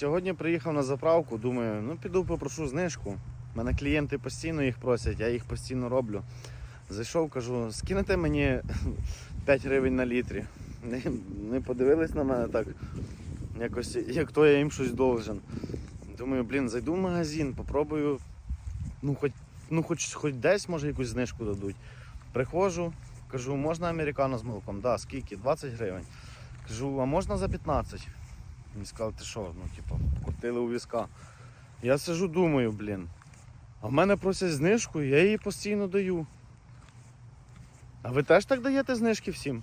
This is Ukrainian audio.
Сьогодні приїхав на заправку, думаю, ну піду попрошу знижку. Мене клієнти постійно їх просять, я їх постійно роблю. Зайшов, кажу, скинете мені 5 гривень на літрі. Не, подивились на мене так, якось, як то я їм щось должен. Думаю, блін, зайду в магазин, попробую, ну хоч, ну, хоч, хоч десь може якусь знижку дадуть. Приходжу, кажу, можна американо з молоком? Да, скільки? 20 гривень. Кажу, а можна за 15? Він сказали, ти що, ну, типу, крутили у візка. Я сижу, думаю, блін. А в мене просять знижку, я її постійно даю. А ви теж так даєте знижки всім?